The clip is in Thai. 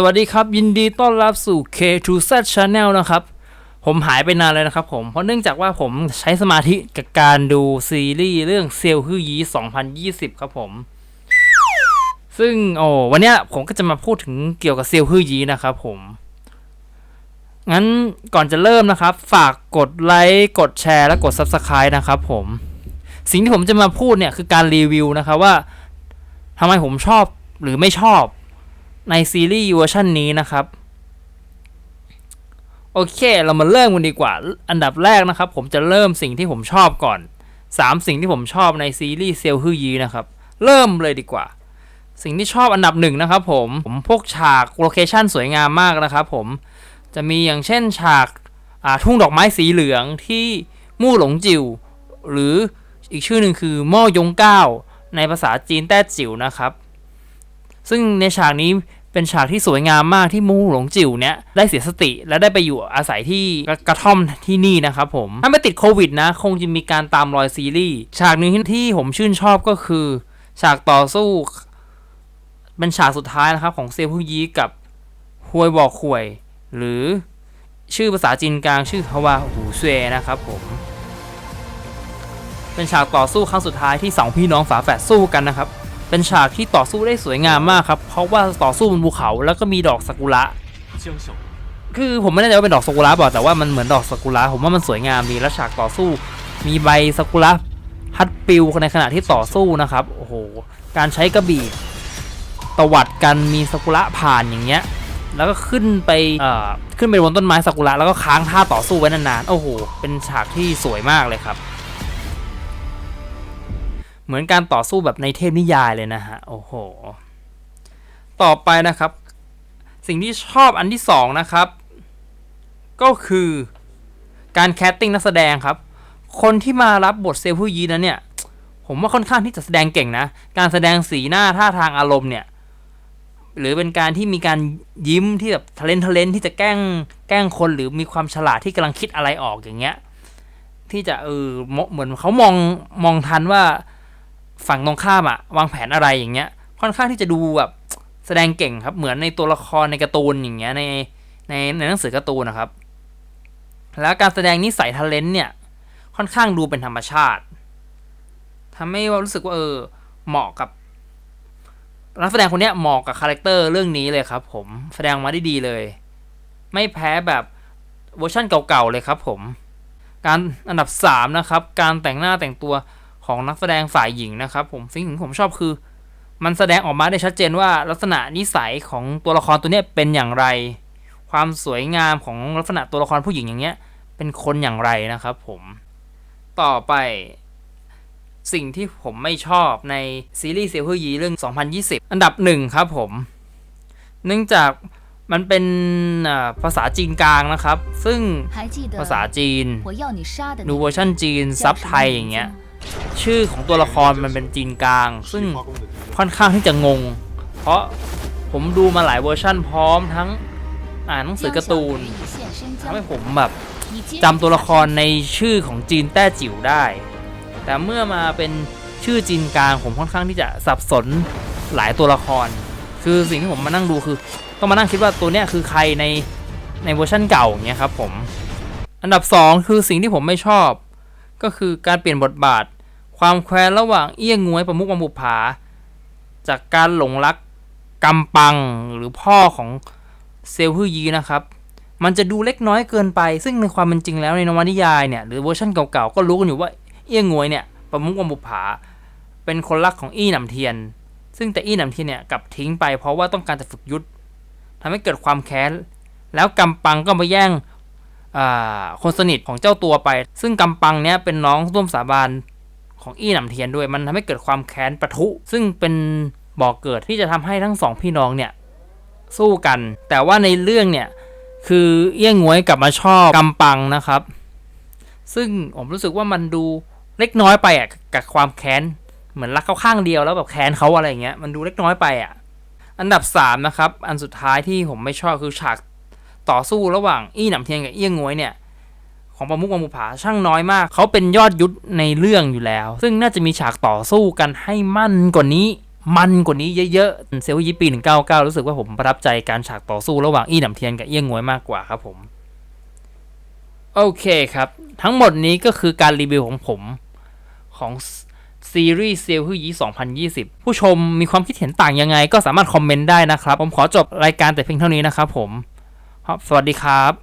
สวัสดีครับ ยินดีต้อนรับสู่ K2Z Channel นะครับ ผมหายไปนานเลยนะครับผมเพราะเนื่องจากว่าผมใช้สมาธิกับการดูซีรีส์เรื่องเซลฮือยี 2020 ครับผม ซึ่งโอ้วันเนี้ยผมก็จะมาพูดถึงเกี่ยวกับเซลฮือยีนะครับผม งั้นก่อนจะเริ่มนะครับ ฝากกดไลค์กดแชร์และกด Subscribe นะครับผม สิ่งที่ผมจะมาพูดเนี่ยคือการรีวิวนะครับว่าทำไมผมชอบหรือไม่ชอบ ในซีรีส์เวอร์ชันนี้นะครับ โอเค เรามาเริ่มกันดีกว่า อันดับแรกนะครับ ผมจะเริ่มสิ่งที่ผมชอบก่อน 3 สิ่งที่ผมชอบในซีรีส์เซลฮือยีนะครับ เริ่มเลยดีกว่า สิ่งที่ชอบอันดับหนึ่งนะครับผมผมพวกฉากโลเคชั่นสวยงามมากนะครับผมจะมีอย่างเช่นฉากาทุ่งดอกไม้สีเหลืองที่มู่หลงจิวหรืออีกชื่อหนึ่งคือม่อยงเก้าในภาษาจีนแต้จิ๋วนะครับ ซึ่งในฉากนี้ เป็นฉากที่สวยงามมากที่มู่หลงจิ๋วเนี่ยได้เสียสติและได้ไปอยู่อาศัยที่กระกระท่อมที่นี่นะครับผมถ้าไม่ติดโควิดนะ คงจะมีการตามรอยซีรีส์ฉากหนึ่งที่ผมชื่นชอบก็คือ ฉากต่อสู้เป็นฉากสุดท้ายนะครับของเซลผู้ยีกับฮวยบอกขวย หรือชื่อภาษาจีนกลางชื่อฮาวาหูเซนะครับผม เป็นฉากต่อสู้ครั้งสุดท้ายที่สองพี่น้องฝาแฝดสู้กันนะครับ เป็นฉากที่ต่อสู้ได้สวยงามมากครับ เพราะว่าต่อสู้บนภูเขาแล้วก็มีดอกซากุระคือผมไม่แน่ใจว่าเป็นดอกซากุระบ่แต่ว่ามันเหมือนดอกซากุระผมว่ามันสวยงามดีและฉากต่อสู้ มีใบซากุระฮัดปิวในขณะที่ต่อสู้นะครับโอ้โหการใช้กระบี่ตวัดกันมีซากุระผ่านอย่างเงี้ย แล้วก็ขึ้นไปเอ่อขึ้นไปบนต้นไม้ซากุระแล้วก็ค้างท่าต่อสู้ไว้นานๆโอ้โหเป็นฉากที่สวยมากเลยครับ เหมือนการต่อสู้แบบในเทพนิยายเลยนะฮะ โอ้โห ต่อไปนะครับ สิ่งที่ชอบอันที่สองนะครับ ก็คือการแคสติ้งนักแสดงครับ คนที่มารับบทเซลผู้ยีนั้นเนี่ย ผมว่าค่อนข้างที่จะแสดงเก่งนะ การแสดงสีหน้าท่าทางอารมณ์เนี่ย หรือเป็นการที่มีการยิ้มที่แบบทะเลนทะเลนที่จะแกล้งแกล้งคนหรือมีความฉลาดที่กำลังคิดอะไรออกอย่างเงี้ย ที่จะเออเหมือนเขามองมองทันว่า ฝั่งตรงข้ามอะวางแผนอะไรอย่างเงี้ย ค่อนข้างที่จะดูแบบแสดงเก่งครับ เหมือนในตัวละครในการ์ตูนอย่างเงี้ยในในในหนังสือการ์ตูนนะครับ แล้วการแสดงนิสัยท ALENT เนี่ย ค่อนข้างดูเป็นธรรมชาติทำให้รู้สึกว่าเออเหมาะกับนักแสดงคนเนี้ยเหมาะกับคาแรคเตอร์เรื่องนี้เลยครับ ผมแสดงมาได้ดีเลย ไม่แพ้แบบเวอร์ชั่นเก่าๆเลยครับ ผม การอันดับ 3 นะครับ การแต่งหน้าแต่งตัว ของนักแสดงฝ่ายหญิงนะครับ ผมสิ่งที่ผมชอบคือ มันแสดงออกมาได้ชัดเจนว่าลักษณะนิสัยของตัวละครตัวนี้เป็นอย่างไร ความสวยงามของลักษณะตัวละครผู้หญิงอย่างเงี้ย เป็นคนอย่างไรนะครับ ผม ต่อไป สิ่งที่ผมไม่ชอบในซีรีส์เซลล์ยีเรื่อง 2020 อันดับหนึ่งครับผม เนื่องจากมันเป็นภาษาจีนกลางนะครับ ซึ่งภาษาจีนดูเวอร์ชันจีนซับไทยอย่างเงี้ย ชื่อของตัวละครมันเป็นจีนกลาง ซึ่งค่อนข้างที่จะงง เพราะผมดูมาหลายเวอร์ชั่นพร้อมทั้งอ่านหนังสือการ์ตูนทำให้ผมแบบจำตัวละครในชื่อของจีนแต้จิ๋วได้ แต่เมื่อมาเป็นชื่อจีนกลางผมค่อนข้างที่จะสับสนหลายตัวละคร คือสิ่งที่ผมมานั่งดูคือ ต้องมานั่งคิดว่าตัวเนี้ยคือใครในในเวอร์ชั่นเก่าเงี้ยครับผม อันดับ 2 คือสิ่งที่ผมไม่ชอบ ก็คือการเปลี่ยนบทบาท ความแคว้นระหว่างเอี้ยงงวยประมุกบำบุผา จากการหลงรักกำปังหรือพ่อของเซลฮือยีนะครับ มันจะดูเล็กน้อยเกินไป ซึ่งในความเป็นจริงแล้วในนวนิยายเนี่ยหรือเวอร์ชันเก่าๆก็รู้กันอยู่ว่าเอี้ยงงวยเนี่ยประมุกบำบุผา เป็นคนรักของอี้หนำเทียน ซึ่งแต่อี้หนำเทียนเนี่ยกลับทิ้งไปเพราะว่าต้องการจะฝึกยุทธทำให้เกิดความแค้น แล้วกำปังก็มาแย่ง คนสนิทของเจ้าตัวไป ซึ่งกำปังเนี่ยเป็นน้องร่วมสาบานของอี้หนำเทียนด้วย มันทำให้เกิดความแค้นประทุ ซึ่งเป็นบ่อกเกิดที่จะทำให้ทั้งสองพี่น้องเนี่ยสู้กัน แต่ว่าในเรื่องเนี่ยคือเอี้ยงงวยกลับมาชอบกำปังนะครับ ซึ่งผมรู้สึกว่ามันดูเล็กน้อยไปอะกับความแค้นเหมือนรักเขาข้างเดียวแล้วแบบแค้นเขาอะไรเงี้ยมันดูเล็กน้อยไปอะอันดับ 3 นะครับ อันสุดท้ายที่ผมไม่ชอบคือฉาก ต่อสู้ระหว่างอี้หนำเทียนกับเอี้ยงงวยเนี่ยของประมุกวังบุผาช่างน้อยมาก เขาเป็นยอดยุทธในเรื่องอยู่แล้ว ซึ่งน่าจะมีฉากต่อสู้กันให้มั่นกว่านี้มันกว่านี้เยอะๆเซลยีปี 199 รู้สึกว่าผมประทับใจการฉากต่อสู้ระหว่างอี้หนำเทียนกับเอี้ยงงวยมากกว่าครับผม โอเคครับ ทั้งหมดนี้ก็คือการรีวิวของผมของซีรีส์เซลฮือยี2020 ผู้ชมมีความคิดเห็นต่างยังไงก็สามารถคอมเมนต์ได้นะครับ ผมขอจบรายการแต่เพียงเท่านี้นะครับผม สวัสดีครับ